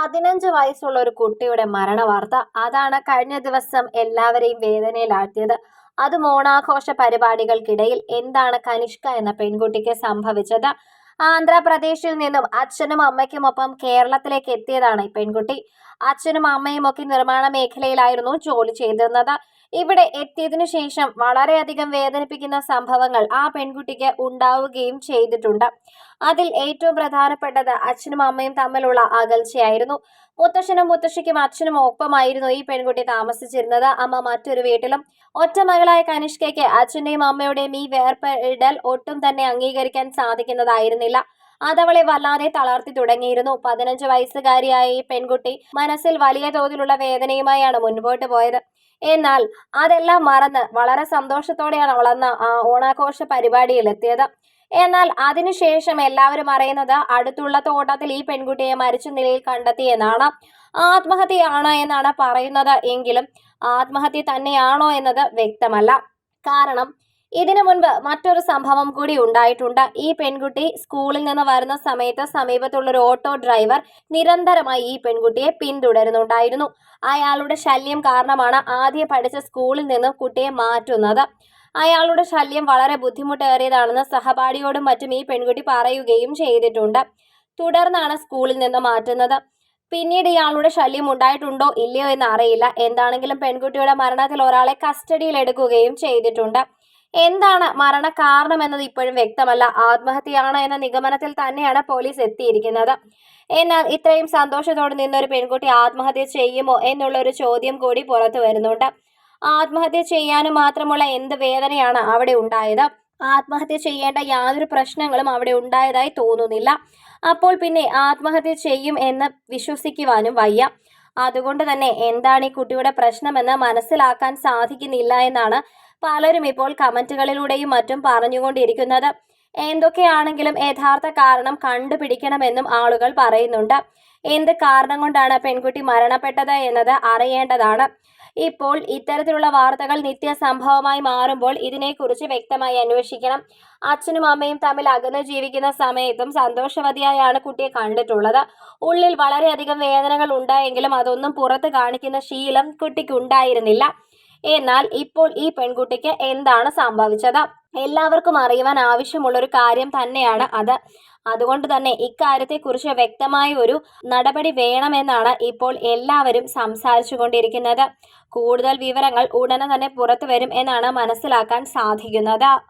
പതിനഞ്ച് വയസ്സുള്ള ഒരു കുട്ടിയുടെ മരണവാർത്ത അതാണ് കഴിഞ്ഞ ദിവസം എല്ലാവരെയും വേദനയിലാഴ്ത്തിയത്. അത് മോണാഘോഷ പരിപാടികൾക്കിടയിൽ എന്താണ് കനിഷ്ക എന്ന പെൺകുട്ടിക്ക് സംഭവിച്ചത്? ആന്ധ്രാപ്രദേശിൽ നിന്നും അച്ഛനും അമ്മയ്ക്കുമൊപ്പം കേരളത്തിലേക്ക് എത്തിയതാണ് ഈ പെൺകുട്ടി. അച്ഛനും അമ്മയും ഒക്കെ നിർമ്മാണ മേഖലയിലായിരുന്നു ജോലി ചെയ്തിരുന്നത്. ഇവിടെ എത്തിയതിനു ശേഷം വളരെയധികം വേദനിപ്പിക്കുന്ന സംഭവങ്ങൾ ആ പെൺകുട്ടിക്ക് ഉണ്ടാവുകയും ചെയ്തിട്ടുണ്ട്. അതിൽ ഏറ്റവും പ്രധാനപ്പെട്ടത് അച്ഛനും അമ്മയും തമ്മിലുള്ള അകൽച്ചയായിരുന്നു. മുത്തശ്ശനും മുത്തശ്ശിക്കും അച്ഛനും ഒപ്പമായിരുന്നു ഈ പെൺകുട്ടി താമസിച്ചിരുന്നത്. അമ്മ മറ്റൊരു വീട്ടിലും. ഒറ്റ മകളായ കനിഷ്കയ്ക്ക് അച്ഛന്റെയും അമ്മയുടെയും ഈ വേർപെടൽ ഒട്ടും തന്നെ അംഗീകരിക്കാൻ സാധിക്കുന്നതായിരുന്നില്ല. അതവളെ വല്ലാതെ തളർത്തി തുടങ്ങിയിരുന്നു. പതിനഞ്ച് വയസ്സുകാരിയായ ഈ പെൺകുട്ടി മനസ്സിൽ വലിയ തോതിലുള്ള വേദനയുമായാണ് മുൻപോട്ട് പോയത്. എന്നാൽ അതെല്ലാം മറന്ന് വളരെ സന്തോഷത്തോടെയാണ് ആ ഓണാഘോഷ പരിപാടിയിൽ എത്തിയത്. എന്നാൽ അതിനുശേഷം എല്ലാവരും അറിയുന്നത് അടുത്തുള്ള തോട്ടത്തിൽ ഈ പെൺകുട്ടിയെ മരിച്ച നിലയിൽ കണ്ടെത്തി എന്നാണ് ആത്മഹത്യയാണ് എന്നാണ് പറയുന്നത് എങ്കിലും ആത്മഹത്യ തന്നെയാണോ എന്നത് വ്യക്തമല്ല. കാരണം ഇതിനു മുൻപ് മറ്റൊരു സംഭവം കൂടി ഉണ്ടായിട്ടുണ്ട്. ഈ പെൺകുട്ടി സ്കൂളിൽ നിന്ന് വരുന്ന സമയത്ത് സമീപത്തുള്ള ഒരു ഓട്ടോ ഡ്രൈവർ നിരന്തരമായി ഈ പെൺകുട്ടിയെ പിന്തുടരുന്നുണ്ടായിരുന്നു. അയാളുടെ ശല്യം കാരണമാണ് ആദ്യം പഠിച്ച സ്കൂളിൽ നിന്ന് കുട്ടിയെ മാറ്റുന്നത്. അയാളുടെ ശല്യം വളരെ ബുദ്ധിമുട്ടേറിയതാണെന്ന് സഹപാഠിയോടും മറ്റും ഈ പെൺകുട്ടി പറയുകയും ചെയ്തിട്ടുണ്ട്. തുടർന്നാണ് സ്കൂളിൽ നിന്ന് മാറ്റുന്നത്. പിന്നീട് ഇയാളുടെ ശല്യം ഉണ്ടായിട്ടുണ്ടോ ഇല്ലയോ എന്ന് അറിയില്ല. എന്താണെങ്കിലും പെൺകുട്ടിയുടെ മരണത്തിൽ ഒരാളെ കസ്റ്റഡിയിൽ എടുക്കുകയും ചെയ്തിട്ടുണ്ട്. എന്താണ് മരണ കാരണം എന്നത് ഇപ്പോഴും വ്യക്തമല്ല. ആത്മഹത്യയാണ് എന്ന നിഗമനത്തിൽ തന്നെയാണ് പോലീസ് എത്തിയിരിക്കുന്നത്. എന്നാൽ ഇത്രയും സന്തോഷത്തോടെ നിന്നൊരു പെൺകുട്ടി ആത്മഹത്യ ചെയ്യുമോ എന്നുള്ള ഒരു ചോദ്യം കൂടി പുറത്തു വരുന്നുണ്ട്. ആത്മഹത്യ ചെയ്യാനും മാത്രമുള്ള എന്ത് വേദനയാണ് അവിടെ ഉണ്ടായത്? ആത്മഹത്യ ചെയ്യേണ്ട യാതൊരു പ്രശ്നങ്ങളും അവിടെ ഉണ്ടായതായി തോന്നുന്നില്ല. അപ്പോൾ പിന്നെ ആത്മഹത്യ ചെയ്യും എന്ന് വിശ്വസിക്കുവാനും വയ്യ. അതുകൊണ്ട് തന്നെ എന്താണ് ഈ കുട്ടിയുടെ പ്രശ്നമെന്ന് മനസ്സിലാക്കാൻ സാധിക്കുന്നില്ല എന്നാണ് പലരും ഇപ്പോൾ കമന്റുകളിലൂടെയും മറ്റും പറഞ്ഞുകൊണ്ടിരിക്കുന്നത്. എന്തൊക്കെയാണെങ്കിലും യഥാർത്ഥ കാരണം കണ്ടുപിടിക്കണമെന്നും ആളുകൾ പറയുന്നുണ്ട്. എന്ത് കാരണം കൊണ്ടാണ് പെൺകുട്ടി മരണപ്പെട്ടത് എന്നത് അറിയേണ്ടതാണ്. ഇപ്പോൾ ഇത്തരത്തിലുള്ള വാർത്തകൾ നിത്യ സംഭവമായി മാറുമ്പോൾ ഇതിനെക്കുറിച്ച് വ്യക്തമായി അന്വേഷിക്കണം. അച്ഛനും അമ്മയും തമ്മിൽ അകന്ന് ജീവിക്കുന്ന സമയത്തും സന്തോഷവതിയായാണ് കുട്ടിയെ കണ്ടിട്ടുള്ളത്. ഉള്ളിൽ വളരെയധികം വേദനകൾ ഉണ്ടായെങ്കിലും അതൊന്നും പുറത്ത് കാണിക്കുന്ന ശീലം കുട്ടിക്ക് ഉണ്ടായിരുന്നില്ല എന്നാൽ ഇപ്പോൾ ഈ പെൺകുട്ടിക്ക് എന്താണ് സംഭവിച്ചത്? എല്ലാവർക്കും അറിയുവാൻ ആവശ്യമുള്ള ഒരു കാര്യം തന്നെയാണ് അത്. അതുകൊണ്ട് തന്നെ ഇക്കാര്യത്തെക്കുറിച്ച് വ്യക്തമായ ഒരു നടപടി വേണമെന്നാണ് ഇപ്പോൾ എല്ലാവരും സംസാരിച്ചു കൊണ്ടിരിക്കുന്നത് കൂടുതൽ വിവരങ്ങൾ ഉടനെ തന്നെ പുറത്തു വരും എന്നാണ് മനസ്സിലാക്കാൻ സാധിക്കുന്നത്.